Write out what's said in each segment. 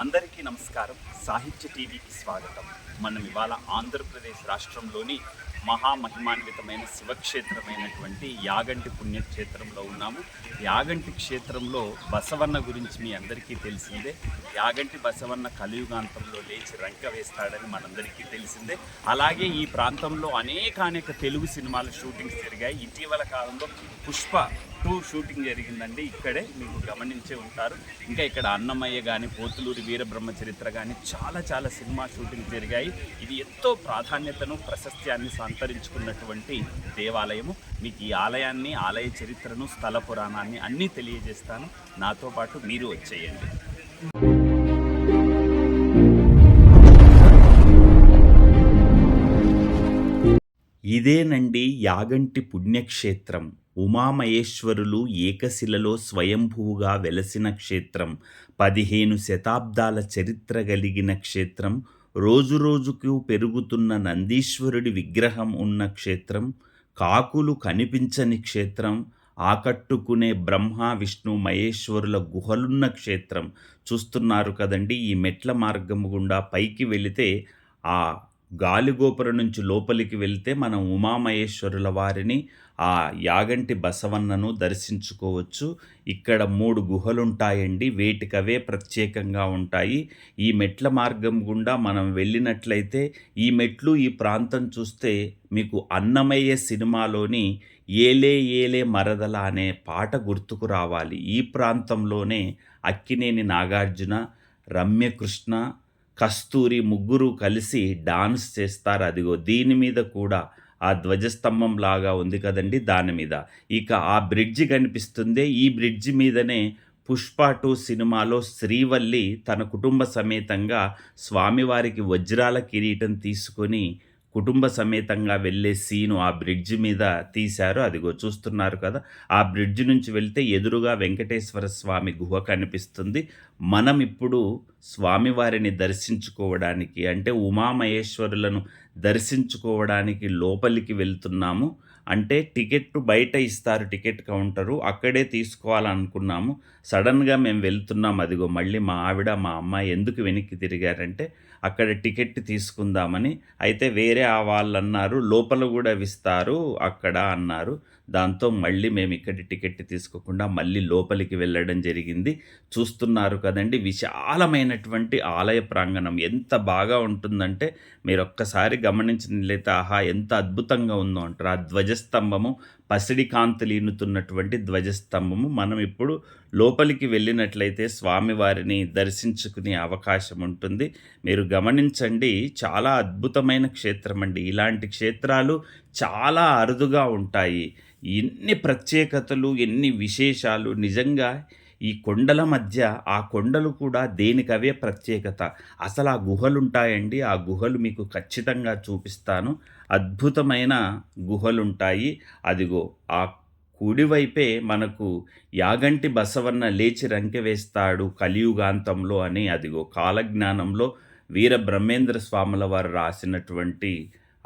అందరికీ నమస్కారం. సాహిత్య టీవీకి స్వాగతం. మనం ఇవాళ ఆంధ్రప్రదేశ్ రాష్ట్రంలోని మహామహిమాన్వితమైన శివక్షేత్రమైనటువంటి యాగంటి పుణ్యక్షేత్రంలో ఉన్నాము. యాగంటి క్షేత్రంలో బసవన్న గురించి మీ అందరికీ తెలిసిందే. యాగంటి బసవన్న కలియుగాంతంలో లేచి రంక వేస్తాడని మనందరికీ తెలిసిందే. అలాగే ఈ ప్రాంతంలో అనేకానేక తెలుగు సినిమాల షూటింగ్స్ జరిగాయి. ఇటీవల కాలంలో పుష్ప టూ షూటింగ్ జరిగిందండి. ఇక్కడే మీకు గమనించే ఉంటారు. ఇంకా ఇక్కడ అన్నమయ్య కానీ పోతులూరి వీరబ్రహ్మ చరిత్ర కానీ చాలా చాలా సినిమా షూటింగ్ జరిగాయి. ఇది ఎంతో ప్రాధాన్యతను ప్రశస్త్యాన్ని సంతరించుకున్నటువంటి దేవాలయము. మీకు ఈ ఆలయాన్ని ఆలయ చరిత్రను స్థల పురాణాన్ని అన్నీ తెలియజేస్తాను. నాతో పాటు మీరు వచ్చేయండి. ఇదేనండి యాగంటి పుణ్యక్షేత్రం. ఉమామహేశ్వరులు ఏకశిలలో స్వయంభూగా వెలసిన క్షేత్రం పదిహేను శతాబ్దాల చరిత్ర కలిగిన క్షేత్రం రోజురోజుకు పెరుగుతున్న నందీశ్వరుడి విగ్రహం ఉన్న క్షేత్రం కాకులు కనిపించని క్షేత్రం ఆకట్టుకునే బ్రహ్మ విష్ణు మహేశ్వరుల గుహలున్న క్షేత్రం. చూస్తున్నారు కదండి ఈ మెట్ల మార్గం గుండా పైకి వెళితే ఆ గాలిగోపురం నుంచి లోపలికి వెళ్తే మనం ఉమామహేశ్వరుల వారిని ఆ యాగంటి బసవన్నను దర్శించుకోవచ్చు. ఇక్కడ మూడు గుహలు ఉంటాయండి వేటికవే ప్రత్యేకంగా ఉంటాయి. ఈ మెట్ల మార్గం గుండా మనం వెళ్ళినట్లయితే ఈ మెట్లు ఈ ప్రాంతం చూస్తే మీకు అన్నమయ్య సినిమాలోని ఏలే ఏలే మరదల అనే పాట గుర్తుకు రావాలి. ఈ ప్రాంతంలోనే అక్కినేని నాగార్జున రమ్యకృష్ణ కస్తూరి ముగ్గురు కలిసి డాన్స్ చేస్తారు. అదిగో దీని మీద కూడా ఆ ధ్వజస్తంభం లాగా ఉంది కదండి దాని మీద. ఇక ఆ బ్రిడ్జి కనిపిస్తుంది. ఈ బ్రిడ్జి మీదనే పుష్ప టూ సినిమాలో శ్రీవల్లి తన కుటుంబ సమేతంగా స్వామివారికి వజ్రాల కిరీటం తీసుకొని కుటుంబ సమేతంగా వెళ్ళే సీను ఆ బ్రిడ్జ్ మీద తీశారు. అదిగో చూస్తున్నారు కదా. ఆ బ్రిడ్జి నుంచి వెళ్తే ఎదురుగా వెంకటేశ్వర స్వామి గుహ కనిపిస్తుంది. మనం ఇప్పుడు స్వామివారిని దర్శించుకోవడానికి అంటే ఉమామహేశ్వరులను దర్శించుకోవడానికి లోపలికి వెళ్తున్నాము. అంటే టికెట్ బయట ఇస్తారు టికెట్ కౌంటరు. అక్కడే తీసుకోవాలనుకున్నాము. సడన్గా మేము వెళ్తున్నాం. అదిగో మళ్ళీ మా ఆవిడ మా అమ్మాయి ఎందుకు వెనక్కి తిరిగారంటే అక్కడ టికెట్ తీసుకుందామని. అయితే వేరే ఆ వాళ్ళు అన్నారు లోపల కూడా విస్తారు అక్కడ అన్నారు. దాంతో మళ్ళీ మేము ఇక్కడి టికెట్ తీసుకోకుండా మళ్ళీ లోపలికి వెళ్ళడం జరిగింది. చూస్తున్నారు కదండి విశాలమైనటువంటి ఆలయ ప్రాంగణం. ఎంత బాగా ఉంటుందంటే మీరు ఒక్కసారి గమనించినట్లయితే ఆహా ఎంత అద్భుతంగా ఉందో అంటారు. ఆ ధ్వజస్తంభము పసిడి కాంతులీనుతున్నటువంటి ధ్వజస్తంభము. మనం ఇప్పుడు లోపలికి వెళ్ళినట్లయితే స్వామివారిని దర్శించుకునే అవకాశం ఉంటుంది. మీరు గమనించండి చాలా అద్భుతమైన క్షేత్రం అండి ఇలాంటి క్షేత్రాలు చాలా అరుదుగా ఉంటాయి. ఎన్ని ప్రత్యేకతలు ఎన్ని విశేషాలు. నిజంగా ఈ కొండల మధ్య ఆ కొండలు కూడా దేనికవే ప్రత్యేకత? అసలు ఆ గుహలుంటాయండి. ఆ గుహలు మీకు ఖచ్చితంగా చూపిస్తాను. అద్భుతమైన గుహలుంటాయి. అదిగో ఆ కుడివైపే మనకు యాగంటి బసవన్న లేచి రంకె వేస్తాడు కలియుగాంతంలో అని అదిగో కాలజ్ఞానంలో వీర బ్రహ్మేంద్ర స్వాముల వారు రాసినటువంటి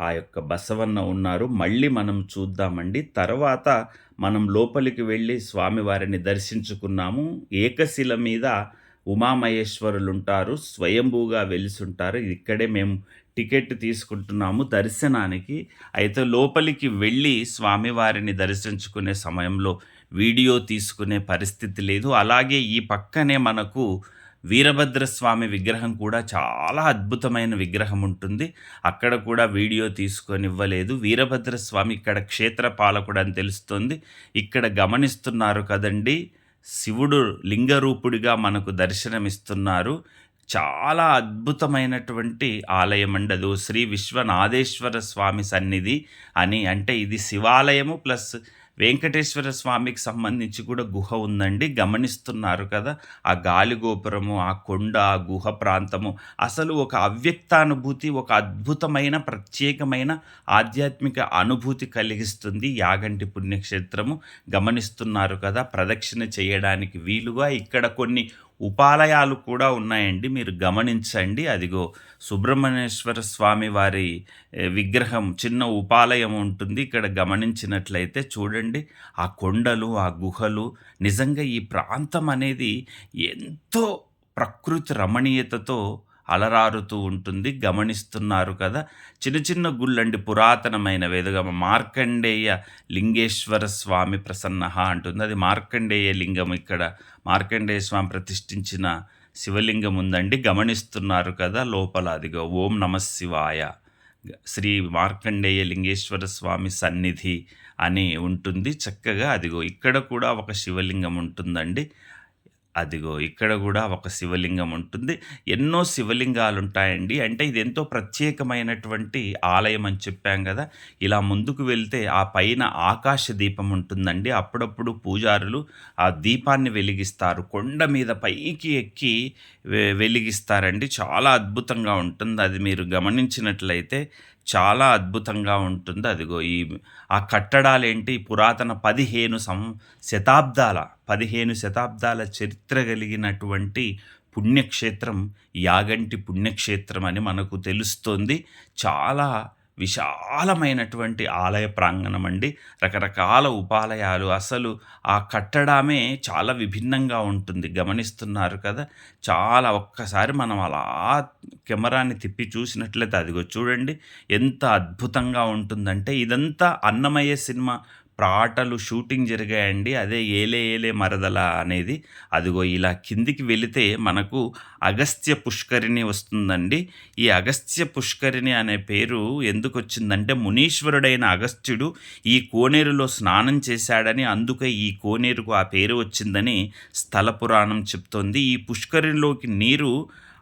ఆ యొక్క బసవన్న ఉన్నారు. మళ్ళీ మనం చూద్దామండి. తర్వాత మనం లోపలికి వెళ్ళి స్వామివారిని దర్శించుకున్నాము. ఏకశిల మీద ఉమామహేశ్వరులు ఉంటారు స్వయంభూగా వెలుసుంటారు. ఇక్కడే మేము టికెట్ తీసుకుంటున్నాము దర్శనానికి. అయితే లోపలికి వెళ్ళి స్వామివారిని దర్శించుకునే సమయంలో వీడియో తీసుకునే పరిస్థితి లేదు. అలాగే ఈ పక్కనే మనకు వీరభద్రస్వామి విగ్రహం కూడా చాలా అద్భుతమైన విగ్రహం ఉంటుంది. అక్కడ కూడా వీడియో తీసుకొని ఇవ్వలేదు వీరభద్రస్వామి ఇక్కడ క్షేత్రపాలకుడు అని తెలుస్తుంది. ఇక్కడ గమనిస్తున్నారు కదండి శివుడు లింగరూపుడిగా మనకు దర్శనమిస్తున్నారు. చాలా అద్భుతమైనటువంటి ఆలయం అండి అది. శ్రీ విశ్వనాథేశ్వర స్వామి సన్నిధి అని అంటే ఇది శివాలయము ప్లస్ వెంకటేశ్వర స్వామికి సంబంధించి కూడా గుహ ఉందండి. గమనిస్తున్నారు కదా ఆ గాలి గోపురము ఆ కొండ ఆ గుహ ప్రాంతము. అసలు ఒక అవ్యక్తానుభూతి ఒక అద్భుతమైన ప్రత్యేకమైన ఆధ్యాత్మిక అనుభూతి కలిగిస్తుంది యాగంటి పుణ్యక్షేత్రము. గమనిస్తున్నారు కదా ప్రదక్షిణ చేయడానికి వీలుగా ఇక్కడ కొన్ని ఉపాలయాలు కూడా ఉన్నాయండి. మీరు గమనించండి. అదిగో సుబ్రహ్మణ్యేశ్వర స్వామి వారి విగ్రహం చిన్న ఉపాలయం ఉంటుంది. ఇక్కడ గమనించినట్లయితే చూడండి ఆ కొండలు ఆ గుహలు నిజంగా ఈ ప్రాంతం అనేది ఎంతో ప్రకృతి రమణీయతతో అలరారుతూ ఉంటుంది గమనిస్తున్నారు కదా. చిన్న చిన్న గుళ్ళండి పురాతనమైనవి ఎదుగ మార్కండేయ లింగేశ్వర స్వామి ప్రసన్న అంటుంది. అది మార్కండేయ లింగం ఇక్కడ. మార్కండేయ స్వామి ప్రతిష్ఠించిన శివలింగం ఉందండి. గమనిస్తున్నారు కదా లోపల. అదిగో ఓం నమ శివాయ. శ్రీ మార్కండేయ లింగేశ్వర స్వామి సన్నిధి అని ఉంటుంది. చక్కగా అదిగో ఇక్కడ కూడా ఒక శివలింగం ఉంటుందండి. అదిగో ఇక్కడ కూడా ఒక శివలింగం ఉంటుంది. ఎన్నో శివలింగాలు ఉంటాయండి అంటే ఇది ఎంతో ప్రత్యేకమైనటువంటి ఆలయం అని చెప్పాం కదా. ఇలా ముందుకు వెళ్తే ఆ పైన ఆకాశ దీపం ఉంటుందండి. అప్పుడప్పుడు పూజారులు ఆ దీపాన్ని వెలిగిస్తారు. కొండ మీద పైకి ఎక్కి వెలిగిస్తారండి. చాలా అద్భుతంగా ఉంటుంది. అది మీరు గమనించినట్లయితే చాలా అద్భుతంగా ఉంటుంది. అదిగో ఈ ఆ కట్టడాలేంటి? పురాతన పదిహేను సం శతాబ్దాల పదిహేను శతాబ్దాల చరిత్ర కలిగినటువంటి పుణ్యక్షేత్రం యాగంటి పుణ్యక్షేత్రం అని మనకు తెలుస్తోంది. చాలా విశాలమైనటువంటి ఆలయ ప్రాంగణం అండి. రకరకాల ఉపాలయాలు. అసలు ఆ కట్టడమే చాలా విభిన్నంగా ఉంటుంది. గమనిస్తున్నారు కదా. చాలా ఒక్కసారి మనం అలా కెమెరాని తిప్పి చూసినట్లయితే అదిగో చూడండి. ఎంత అద్భుతంగా ఉంటుందంటే ఇదంతా అన్నమయ్య సినిమా పాటలు షూటింగ్ జరిగాయండి. అదే ఏలే ఏలే మరదల అనేది. అదిగో ఇలా కిందికి వెళితే మనకు అగస్త్య పుష్కరిణి వస్తుందండి. ఈ అగస్త్య పుష్కరిణి అనే పేరు ఎందుకు వచ్చిందంటే మునీశ్వరుడైన అగస్త్యుడు ఈ కోనేరులో స్నానం చేశాడని అందుకే ఈ కోనేరుకు ఆ పేరు వచ్చిందని స్థల పురాణం చెప్తోంది. ఈ పుష్కరిణిలోకి నీరు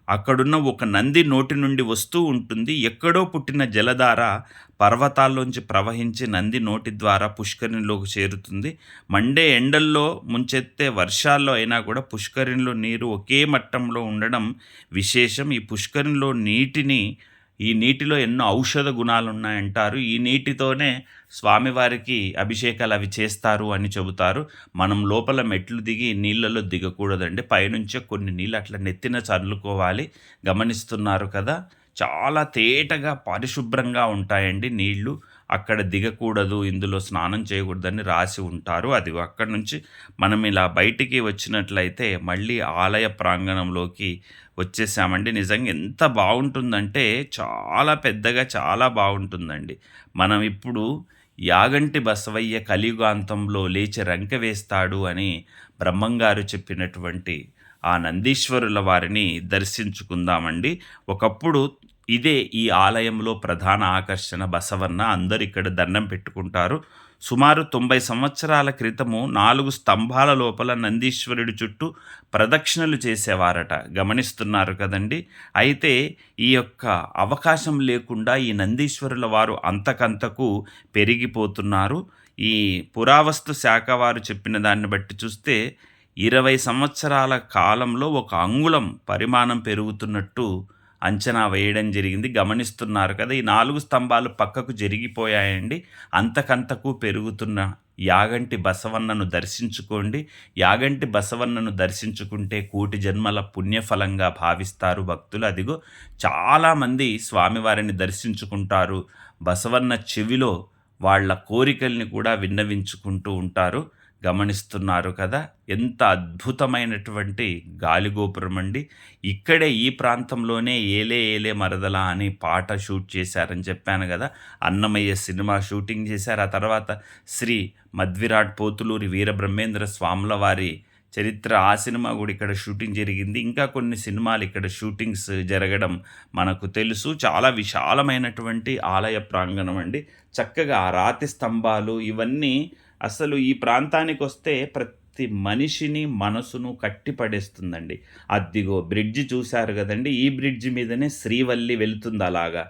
అక్కడున్న ఒక నంది నోటి నుండి వస్తూ ఉంటుంది. ఎక్కడో పుట్టిన జలధార పర్వతాల్లోంచి ప్రవహించి నంది నోటి ద్వారా పుష్కరిణిలోకి చేరుతుంది. మండే ఎండల్లో ముంచెత్తే వర్షాల్లో అయినా కూడా పుష్కరిణిలో నీరు ఒకే మట్టంలో ఉండడం విశేషం. ఈ పుష్కరిణిలో నీటిని ఈ నీటిలో ఎన్నో ఔషధ గుణాలు ఉన్నాయంటారు ఈ నీటితోనే స్వామివారికి అభిషేకాలు అవి చేస్తారు అని చెబుతారు. మనం లోపల మెట్లు దిగి నీళ్ళలో దిగకూడదండి. పైనుంచే కొన్ని నీళ్ళు అట్లా నెత్తిన చల్లుకోవాలి. గమనిస్తున్నారు కదా చాలా తేటగా పరిశుభ్రంగా ఉంటాయండి నీళ్ళు అక్కడ దిగకూడదు ఇందులో స్నానం చేయకూడదని రాసి ఉంటారు. అది అక్కడి నుంచి మనం ఇలా బయటికి వచ్చినట్లయితే మళ్ళీ ఆలయ ప్రాంగణంలోకి వచ్చేసామండి. నిజంగా ఎంత బాగుంటుందంటే చాలా పెద్దగా చాలా బాగుంటుందండి. మనం ఇప్పుడు యాగంటి బసవయ్య కలియుగాంతంలో లేచి రంక వేస్తాడు అని బ్రహ్మంగారు చెప్పినటువంటి ఆ నందీశ్వరుల వారిని దర్శించుకుందామండి. ఒకప్పుడు ఇదే ఈ ఆలయంలో ప్రధాన ఆకర్షణ బసవన్న. అందరు ఇక్కడ దండం పెట్టుకుంటారు. సుమారు తొంభై సంవత్సరాల క్రితము నాలుగు స్తంభాల లోపల నందీశ్వరుడి చుట్టూ ప్రదక్షిణలు చేసేవారట. గమనిస్తున్నారు కదండి. అయితే ఈ యొక్క అవకాశం లేకుండా ఈ నందీశ్వరుల వారు అంతకంతకు పెరిగిపోతున్నారు. ఈ పురావస్తు శాఖ వారు చెప్పిన దాన్ని బట్టి చూస్తే ఇరవై సంవత్సరాల కాలంలో ఒక అంగుళం పరిమాణం పెరుగుతున్నట్టు అంచనా వేయడం జరిగింది. గమనిస్తున్నారు కదా ఈ నాలుగు స్తంభాలు పక్కకు జరిగిపోయాయండి. అంతకంతకు పెరుగుతున్న యాగంటి బసవన్నను దర్శించుకోండి. యాగంటి బసవన్నను దర్శించుకుంటే కోటి జన్మల పుణ్యఫలంగా భావిస్తారు భక్తులు. అదిగో చాలామంది స్వామివారిని దర్శించుకుంటారు. బసవన్న చెవిలో వాళ్ళ కోరికల్ని కూడా విన్నవించుకుంటూ ఉంటారు. గమనిస్తున్నారు కదా. ఎంత అద్భుతమైనటువంటి గాలిగోపురం అండి ఇక్కడే ఈ ప్రాంతంలోనే ఏలే ఏలే మరదల అని పాట షూట్ చేశారని చెప్పాను కదా. అన్నమయ్య సినిమా షూటింగ్ చేశారు. ఆ తర్వాత శ్రీ మధ్విరాట్ పోతులూరి వీరబ్రహ్మేంద్ర స్వాముల వారి చరిత్ర ఆ సినిమా కూడా ఇక్కడ షూటింగ్ జరిగింది. ఇంకా కొన్ని సినిమాలు ఇక్కడ షూటింగ్స్ జరగడం మనకు తెలుసు. చాలా విశాలమైనటువంటి ఆలయ ప్రాంగణం అండి. చక్కగా రాతి స్తంభాలు ఇవన్నీ అసలు ఈ ప్రాంతానికి వస్తే ప్రతి మనిషిని మనసును కట్టిపడేస్తుందండి. అద్దిగో బ్రిడ్జి చూశారు కదండి ఈ బ్రిడ్జి మీదనే శ్రీవల్లి వెళుతుంది అలాగా.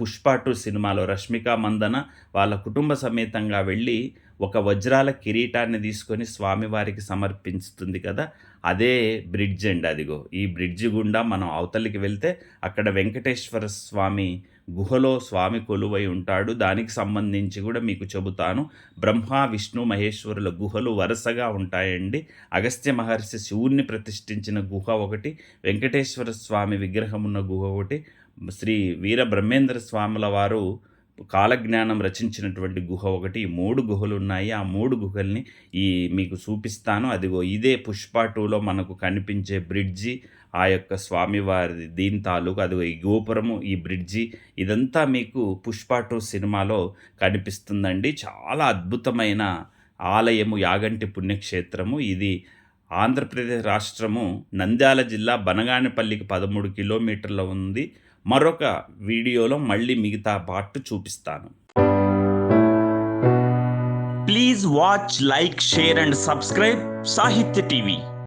పుష్ప టూ సినిమాలో రష్మిక మందన వాళ్ళ కుటుంబ సమేతంగా వెళ్ళి ఒక వజ్రాల కిరీటాన్ని తీసుకొని స్వామివారికి సమర్పిస్తుంది కదా. అదే బ్రిడ్జ్ అండి అదిగో. ఈ బ్రిడ్జ్ గుండా మనం అవతలికి వెళ్తే అక్కడ వెంకటేశ్వర స్వామి గుహలో స్వామి కొలువై ఉంటాడు. దానికి సంబంధించి కూడా మీకు చెబుతాను. బ్రహ్మ విష్ణు మహేశ్వరుల గుహలు వరుసగా ఉంటాయండి. అగస్త్య మహర్షి శివుణ్ణి ప్రతిష్ఠించిన గుహ ఒకటి వెంకటేశ్వర స్వామి విగ్రహం ఉన్న గుహ ఒకటి శ్రీ వీర బ్రహ్మేంద్ర స్వాముల వారు కాలజ్ఞానం రచించినటువంటి గుహ ఒకటి. మూడు గుహలు ఉన్నాయి. ఆ మూడు గుహల్ని ఈ మీకు చూపిస్తాను. అదిగో ఇదే పుష్ప టూలో మనకు కనిపించే బ్రిడ్జి ఆ యొక్క స్వామివారి దీని తాలూకు అది ఈ గోపురము ఈ బ్రిడ్జి ఇదంతా మీకు పుష్ప టూ సినిమాలో కనిపిస్తుందండి. చాలా అద్భుతమైన ఆలయము యాగంటి పుణ్యక్షేత్రము. ఇది ఆంధ్రప్రదేశ్ రాష్ట్రము నంద్యాల జిల్లా బనగానపల్లికి పదమూడు కిలోమీటర్ల ఉంది. మరొక వీడియోలో మళ్ళీ మిగతా పార్ట్ చూపిస్తాను. Please watch like share and subscribe Sahitya TV.